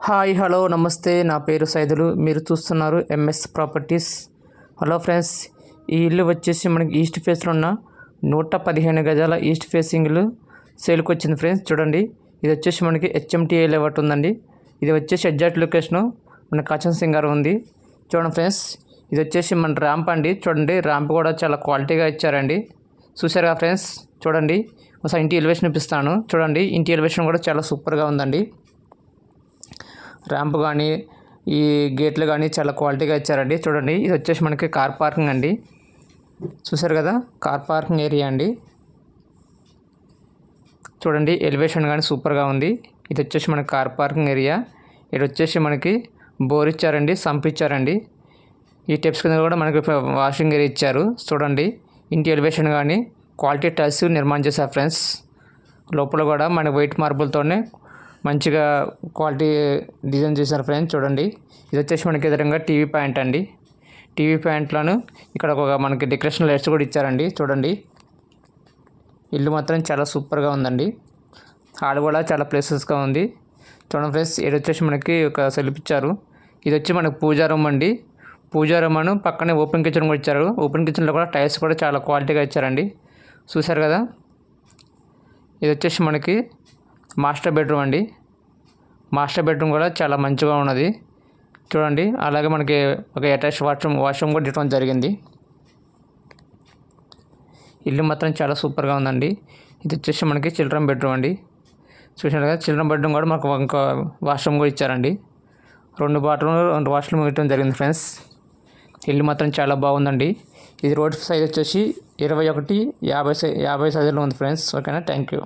Hi hello నమస్తే. నా పేరు సైదులు. మీరు చూస్తున్నారు ఎంఎస్ ప్రాపర్టీస్. హలో ఫ్రెండ్స్ ఈ ఇల్లు వచ్చేసి మనకి ఈస్ట్ ఫేస్లో ఉన్న నూట పదిహేను గజాల ఈస్ట్ ఫేసింగ్లు సేల్కి వచ్చింది ఫ్రెండ్స్. చూడండి ఇది వచ్చేసి మనకి హెచ్ఎంటీఏ లేవట్ ఉందండి. ఇది వచ్చేసి ఎగ్జాక్ట్ లొకేషను మన కాచన్ సింగార్ ఉంది. చూడండి ఫ్రెండ్స్ ఇది వచ్చేసి మన ర్యాంప్ అండి. చూడండి ర్యాంప్ కూడా చాలా క్వాలిటీగా ఇచ్చారండి. చూసారుగా ఫ్రెండ్స్? చూడండి ఒకసారి ఇంటి ఎలివేషన్ ఇప్పిస్తాను చూడండి ఇంటి ఎలివేషన్ కూడా చాలా సూపర్గా ఉందండి. ర్యాంప్ కానీ ఈ గేట్లు కానీ చాలా క్వాలిటీగా ఇచ్చారండి. చూడండి ఇది వచ్చేసి మనకి కార్ పార్కింగ్ అండి. చూసారు కదా కార్ పార్కింగ్ ఏరియా అండి. చూడండి ఎలివేషన్ కానీ సూపర్గా ఉంది. ఇది వచ్చేసి మనకి కార్ పార్కింగ్ ఏరియా. ఇది వచ్చేసి మనకి బోర్ ఇచ్చారండి సంప్ ఇచ్చారండి. ఈ టెప్స్ కింద కూడా మనకి వాషింగ్ ఏరియా ఇచ్చారు. చూడండి ఇంటి ఎలివేషన్ కానీ క్వాలిటీ టచ్ నిర్మాణం చేశారు ఫ్రెండ్స్. లోపల కూడా మన వైట్ మార్బుల్తోనే మంచిగా క్వాలిటీ డిజైన్ చేశారు ఫ్రెండ్స్ చూడండి. ఇది వచ్చేసి మనకి ఎదురుగా టీవీ ప్యాంట్ అండి. టీవీ ప్యాంట్లను ఇక్కడ ఒక మనకి డెకరేషన్ లైట్స్ కూడా ఇచ్చారండి చూడండి. ఇల్లు మాత్రం చాలా సూపర్గా ఉందండి. హాల్ కూడా చాలా ప్లేసెస్గా ఉంది. చూడండి ఫ్రెండ్స్ ఇది వచ్చేసి మనకి ఒక సెల్ఫ్ ఇచ్చారు. ఇది వచ్చి మనకి పూజా రూమ్ అండి. పూజా రూమ్ అను పక్కనే ఓపెన్ కిచెన్ కూడా ఇచ్చారు. ఓపెన్ కిచెన్లో కూడా టైల్స్ కూడా చాలా క్వాలిటీగా ఇచ్చారండి. చూసారు కదా? ఇది వచ్చేసి మనకి మాస్టర్ బెడ్రూమ్ అండి. మాస్టర్ బెడ్రూమ్ కూడా చాలా మంచిగా ఉన్నది. చూడండి అలాగే మనకి ఒక అటాచ్ వాష్రూమ్ వాష్రూమ్ కూడా ఇవ్వడం జరిగింది. ఇల్లు మాత్రం చాలా సూపర్గా ఉందండి. ఇది వచ్చేసి మనకి చిల్డ్రన్ బెడ్రూమ్ అండి. చూసినట్టుగా చిల్డ్రన్ బెడ్రూమ్ కూడా మాకు ఇంకా వాష్రూమ్ కూడా ఇచ్చారండి. రెండు బాత్రూమ్ రెండు వాష్రూమ్ ఇవ్వడం జరిగింది ఫ్రెండ్స్. ఇల్లు మాత్రం చాలా బాగుందండి. ఇది రోడ్ సైజ్ వచ్చేసి ఇరవై ఒకటి యాభై సై యాభై సైజులో ఉంది ఫ్రెండ్స్. ఓకేనా? Thank you.